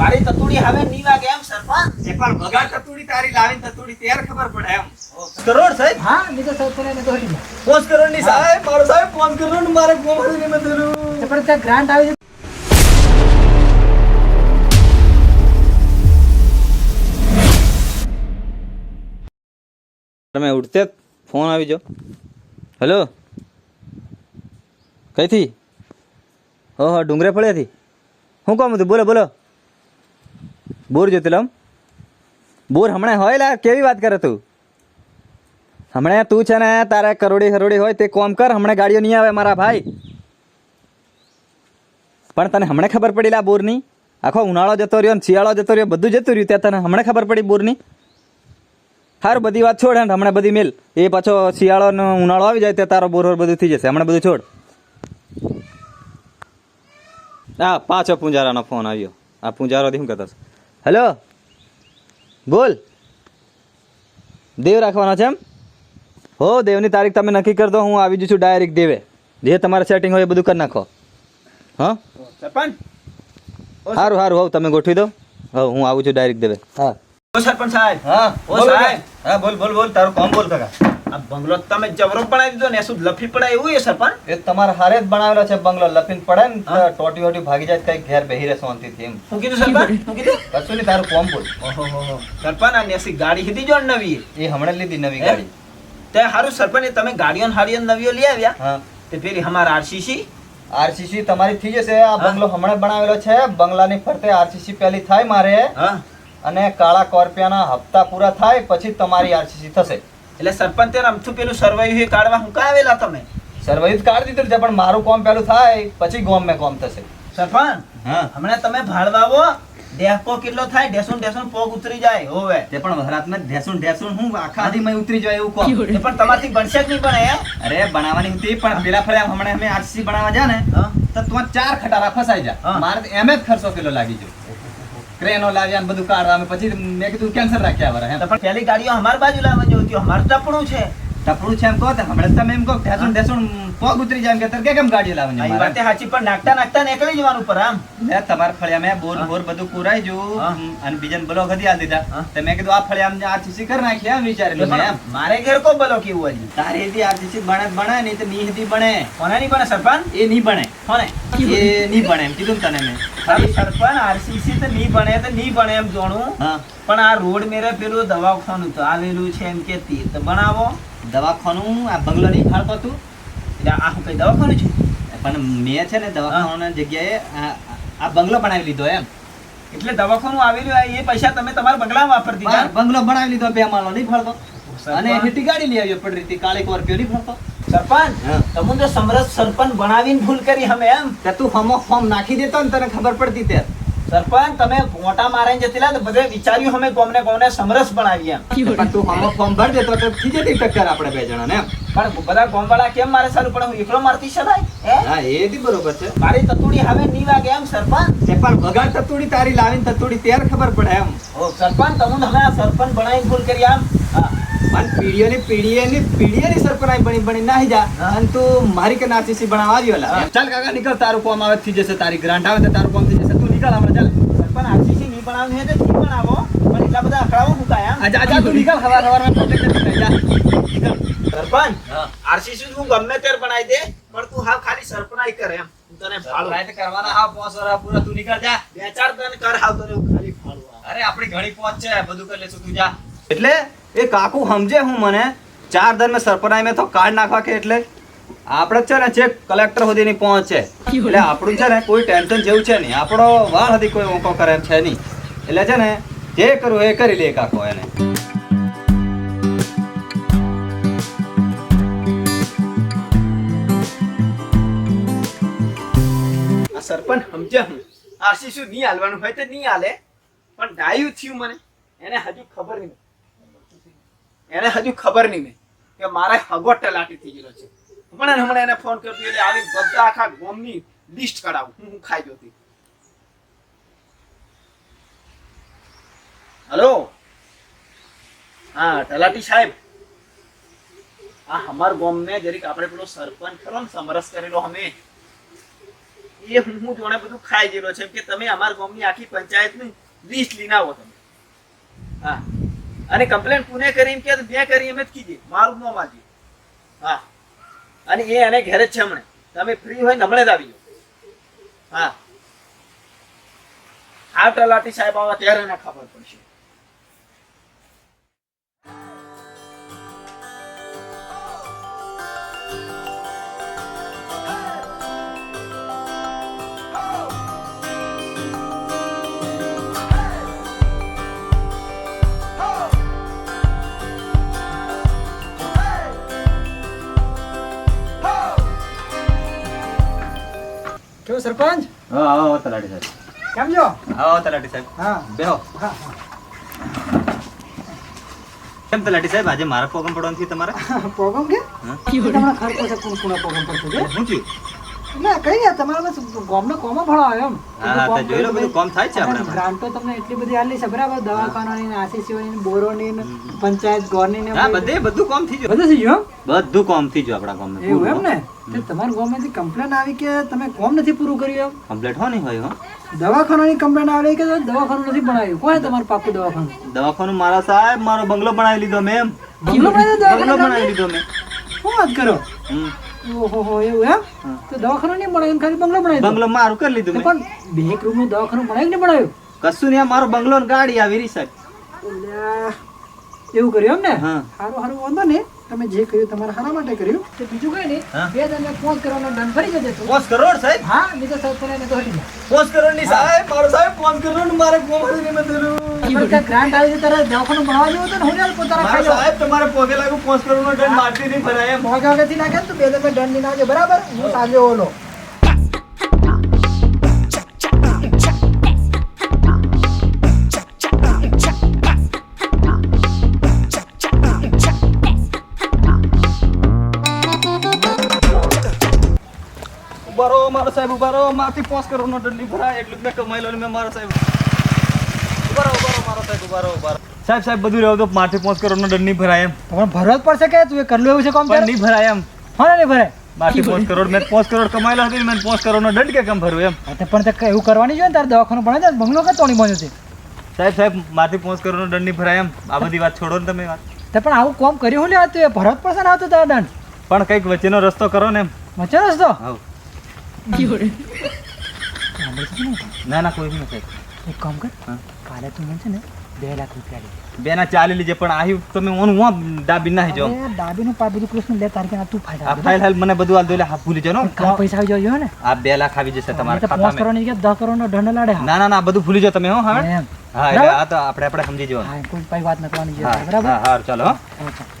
મારી તતુડી હવે ની વાગે એમ સરપંચ? એ પણ ભગા તતુડી તારી લાવીને તતુડી ત્યારે ખબર પડે એમ. કરોડ સાહેબ? હા બીજો સાહેબ પેલા ને દોરી. પાંચ કરોડની સાહેબ મારો સાહેબ ફોન કરોડ ને મારે નહીં બધું તો પણ ત્યાં ગ્રાન્ટ આવી તમે ઉઠતે જ ફોન આવી જો હેલો? કઈથી? હો હો ડુંગરે પડ્યાથી. શું કોમ હતું? બોલો બોલો. બોર જ્યોતિલમ? બોર હમણાં હોય લા? કેવી વાત કરે તું? હમણાં તું છે ને તારે કરોડી હરોડી હોય તે કોમ કર, હમણાં ગાડીઓ નહીં આવે મારા ભાઈ. પણ તને હમણાં ખબર પડી લા બોરની? આખો ઉનાળો જતો રહ્યો ને શિયાળો જતો રહ્યો, બધું જતું રહ્યું ત્યાં તને હમણાં ખબર પડી બોરની? હારું, બધી વાત છોડ હમણાં બધી મેલ. એ પાછો શિયાળો ને ઉનાળો આવી જાય ત્યાં તારો બોર બધું થઈ જશે. હમણાં બધું છોડ. હા પાછો પૂંજારાનો ફોન આવ્યો. આ પૂંજારોથી શું કહેતો હેલો. બોલ. દેવ રાખવાનો છે એમ? હો દેવની તારીખ તમે નક્કી કરી દો હું આવી જઉં છું ડાયરેક્ટ દેવે. જે તમારે સેટિંગ હોય એ બધું કરી નાખો. હા? સારું સારું હોવ તમે ગોઠવી દો. હા હું આવું છું ડાયરેક્ટ દેવે. હા. સરપંચ સાહેબ. હા ઓ સાહેબ. હા બોલ બોલ બોલ તારું કામ બોલ કાકા. આ બંગલો તમે જબરો પડાવી દીધો ને શું લફી પડાય એવું એ સરપંચ એ તમારા હારે જ બનાવેલો છે બંગલો. લફીન પડાય ને. ટોટી ઓટી ભાગી જાય કઈ ઘેર બેહી રહે શાંતિથી એમ. શું કીધું સરપંચ? શું કીધું? કશું નહીં તારું કોમ બોલ. ઓહો હો હો. સરપંચ આ નેસી ગાડી લીધી જો નવી? એ હમણાં લીધી નવી ગાડી. તે હારું સરપંચ તમે ગાડીઓ હાડીઓ નવીઓ લઈ આવ્યા? હા. તે પેલી અમારા આરસીસી? આરસીસી તમારી થઈ જશે. આ બંગલો હમણાં બનાવેલો છે. બંગલાની ફરતે આરસીસી પહેલી થાય મારે. હા. અને કાળા કોરપિયાના હપ્તા પૂરા થાય પછી તમારી આરસીસી થશે. એટલે સરપંચ તે રમતું પેલું સર્વાયુ એ કાઢવા હું આવેલા તમે સર્વૈવ કાઢી દીધું છે પણ મારું કોમ પેલું થાય પછી ગોમ મેં કોમ થશે. સરપંચ હા. હમણાં તમે ભાડવા આવો ડેપો કેટલો થાય ઢેસુન ઢેસુન પોગ ઉતરી જાય હોવે તે પણ વરાતમાં ઢેસુન ઢેસુન હું આખા આદીમાં ઉતરી જાય એવું કોમ. એ પણ તમારથી બનશે જ નહીં પણ એ. અરે બનાવવાની હતી પણ પેલા ફળે હમણાં અમે આરસી બનાવવા જા ને તો તું ચાર ખટારા ફસાઈ જા. મારે એમ જ ખર્ચો કિલો લાગી ગયો. ક્રેનો લાવ્યા ને બધું અમે પછી મેં કીધું કેન્સર રાખ્યા વરા પણ પેલી ગાડીઓ અમારી બાજુ લાવવાની હતી. અમારું ટપણું છે. ટપડું છે એમ કહો હમણાં તમે એમ કહો ઢેસું ઢેસું પગ ઉતરી જાય એમ કે તરકે કેમ ગાડી લાવવાની વાતે સાચી પણ નાખતા નાખતા નીકળી જવાનું પર આમ. લે તમારા ફળિયા મેં બોર બોર બધું કુરાઈ હા. અને બીજાને બ્લોક હતી આલ દીધા. તો મેં કીધું આ ફળિયા આરસીસી કરી નાખી એમ વિચારેલું મેં એમ. મારે ઘેર કો બોલો કેવું હજી તારી હતી આરસીસી બને બને નહીં તો ની હતી બને કોને ની બને સરપંચ? એ ની બને કોને? એ ની બને એમ કીધું તને મેં. સરપંચ આરસીસી તો ની બને તો ની બને એમ જોણું. પણ આ રોડ મેરે પેલું દવાખાનું તો આવેલું છે એમ કે તે તો બનાવો. દવાખાનું આ બંગલો નહીં ફાળતો હતું એટલે આ હું કઈ દવાખાનું છે? પણ મેં છે ને દવાખાના જગ્યાએ આ બંગલો બનાવી લીધો એમ. એટલે દવાખાનું આવેલું એ પૈસા તમે તમારા બંગલામાં વાપરતી બંગલો બનાવી લીધો બે માળો નહીં ફાળતો. અને હેટી ગાડી લઈ આવ્યો પડી હતી કાળી કોર્પિયો નહીં ફાળતો. સરપંચ તમે તો સમરસ સરપંચ બનાવીને ભૂલ કરી અમે એમ? તે તું હમો ફોર્મ નાખી દેતો ને તને ખબર પડતી તે. સરપંચ તમે મોટા મારાઈને જતીલા તો બધે વિચાર્યું અમે કોમને કોમને સમરસ બનાવીએ પણ તું હમો ફોર્મ ભર દેતો તો થઈ જતી ટક્કર આપણે બે જણા ને પણ બધા ગોમવાળા કેમ મારે સારું? પણ હું એકલો મારતી છે ભાઈ? હા? એ બી બરોબર છે. મારી તતુડી હવે ની વાગે એમ સરપંચ? તે પણ વગાડ તતુડી તારી લાવીને તતુડી ત્યારે ખબર પડે એમ. ઓ સરપંચ તમને હવે આ સરપંચ બનાવીને ભૂલ કરી આમ. મન પીડીઓ ની પીડીએ ની પીડીએ ની સરપરાઈ બની બની નાહી જા. અને તું મારી કે નાસીસી બનાવવા આવ્યો લા. ચાલ કાકા નીકળ તારું કોમ આવે થઈ જશે તારી ગ્રાન્ટ આવે તો તારું કોમ થઈ જશે. નીકળ આપણે ચાલ. પણ આરસીસી નહીં પણ હોય તો નહીં બનાવો પણ એટલા બધા અકળાવો હું આમ આજા આજા તું નીકળ હવાર થઈ જા. સરપંચ આરસીસી હું ગમે ત્યારે બનાવી દે પણ તું હા ખાલી સરપનાઈ કરે એમ. હું તને ફાળો. રાઈટ કરવાના હા પોસ વરા પૂરા તું નીકળ જા. બે ચાર તને કર હાવ તને ખાલી ફાળો અરે આપણી ઘણી પહોંચ છે બધું કરી લેશું તું જા. એટલે એ કાકુ સમજે હું મને ચાર દર મેં સરપરાઈ મેં તો કાર્ડ નાખવા કે એટલે? આપણે છે ને ચેક કલેક્ટર સુધીની પહોંચ છે. એટલે આપણું છે ને કોઈ ટેન્શન જેવું છે નહીં. આપણો વાળ હતી કોઈ ઓંકો કરે છે નહીં. એટલે છે ને જે કરવું એ કરી લે કાકો એને. સરપંચ સમજ્યા હું? આશીષું નહીં હાલવાનું હોય તો નહીં હાલે. પણ ડાયું થયું મને. એને હજુ ખબર નહીં. એને હજુ ખબર નહીં મેં કે મારા હગો ટલાટી થઈ ગયેલો છે. હમણાં ને હમણાં એને ફોન કરતો એટલે આવી બધા આખા ગોમની લિસ્ટ કઢાવું. હું હું ખાઈ જોતી હલો હા, તલાટી સાહેબ. આ અમાર ગોમ ને જરીક આપણે પેલો સરપંચ ખરો ને, સમરસ કરેલો અમે. એ હું જોડે બધું ખાઈ ગયેલો છે. કે તમે અમારા ગામની આખી પંચાયતની લિસ્ટ લઈને આવો તમે. હા. અને કમ્પ્લેન કોને કરી એમ કે મેં કરી એમ જ કીધી મારું ન માજી હા. અને એ એને ઘેરે જ છે હમણે. તમે ફ્રી હોય ને હમણાં જ આવી જાઓ. હા. આ તલાટી સાહેબ આવા ત્યારે ના ખબર પડશે. સરપંચ? હા આવો તલાટી સાહેબ. કેમ છો? આવો તલાટી સાહેબ. હા. બેહો. હા કેમ તલાટી સાહેબ આજે મારા પ્રોગ્રામ પડવાનું છે તમારે? પ્રોગ્રામ કે? હા? તમને ખર્ચ પડશે કોણ કોણ પ્રોગ્રામ પડશે શું થયું ના કઈ નહીં તમારા બસ ગામનો કોમો ભણાવો એમ. હા તો જોઈ લો બધું કોમ થાય છે આપણે ગ્રાન્ટો તમને એટલી બધી આલી છે બરાબર? દવાખાનાની ને આસીસીઓની ને બોરોની ને પંચાયત ગોરની ને હા બધે. બધું કોમ થઈ ગયું. બધું થઈ ગયું બધું કોમ થઈ ગયું આપણા ગામમાં એવું એમ ને? તો તમારા ગામમાંથી કમ્પ્લેન આવી કે તમે કોમ નથી પૂરું કર્યું કમ્પ્લીટ હો નહીં હોય હો. દવાખાનાની કમ્પ્લેન આવી કે દવાખાનું નથી બનાવ્યું? કોણ તમારું પાકું દવાખાનું? દવાખાનું મારા સાહેબ મારો બંગલો બનાવી લીધો મેં એમ. બંગલો બનાવી લીધો મેં. શું વાત કરો? હમ. ઓહો એવું એમ? તો દવાખાનું નહીં બનાવ્યું ખાલી બંગલો બનાવ્યો બંગલો મારું કરી લીધું પણ બે એક રૂમનું દવાખાનું બનાવ્યું નહીં બનાવ્યું કશું નહીં મારો બંગલો ને ગાડી આવી રહી સાહેબ. એવું કર્યું એમ ને સારું સારું વાંધો ને તમે જે કર્યું તમારા સારા માટે કર્યું. તો બીજું કઈ નહીં. બે તમને ફોન કરવાનો દંડ ફરી જશે તો. કરોડ સાહેબ. હા નહીં તો સાહેબ. પાંચ કરોડની સાહેબ મારો સાહેબ પાંચ કરોડનું મારે ગોમાંથી નહીં ત્યાં ગ્રાન્ટ આવી છે તારે દવાખાનું બનાવવા જેવું હતું હું પોતાના ખાઈ સાહેબ તમારે પોગે લાગુ પાંચ કરોડ નો દંડ મારતી નહીં ભરાય મોગે મોગેથી નાખે તો બે તમે દંડ લઈને આવજો બરાબર? હું સાંજે ઓલો. મારો સાહેબ ઊભા રહો. મારથી પાંચ કરોડ નો દંડ નહીં ભરાય. એટલું જ મેં કમાઈ લો મેં મારો સાહેબ ઊભા રહો ઊભા રહો મારો સાહેબ સાહેબ સાહેબ બધું રહ્યો તો મારથી પાંચ કરો નો દંડ નહીં ભરાય એમ. પણ ભરવા જ પડશે કે તું એ કરલું એવું છે કામ પણ નહીં ભરાય એમ. હા નહીં ભરાય. બાકી પાંચ કરોડ મેં પાંચ કરોડ કમાયેલા હતી મેં પાંચ કરોડ નો દંડ કે કેમ ભરવું એમ? હા, પણ તે એવું કરવાની જોઈએ ને તારે દવાખાનું છે બંગલો કે તોણી બન્યો છે? સાહેબ સાહેબ માથી પાંચ કરોડ નો દંડ નહીં ભરાય એમ. આ બધી વાત છોડો ને તમે વાત. તે પણ આવું કોમ કર્યું હું લે તું? એ ભરત પડશે ને આવતો તારો દંડ? પણ કંઈક વચ્ચેનો રસ્તો કરો ને એમ. વચ્ચે રસ્તો? ને? ના ના કોઈ નહીં સાહેબ એક કામ કર. કાલે તું મને છે ને બે લાખ રૂપિયા લે ચાલી લીજે પણ આવ્યું તમે ઓન હું ડાબી ના જાઓ અરે, પા બધું કૃષ્ણ લે તારીખે તું ફાયદા આ આપે. હાલ મને બધું હાલ દો હા ભૂલી જાઓ પૈસા આવી ને. આ બે લાખ આવી જશે તમારા ખાતામાં. કરોડની જગ્યાએ દસ કરોડનો દંડ લાડે ના ના ના બધું ભૂલી જાઓ તમે હો હવે હા એટલે આ તો આપણે આપણે સમજી જવાનું. કોઈ ભાઈ વાત ન કરવાની બરાબર? હા હા ચાલો હા, ચાલ.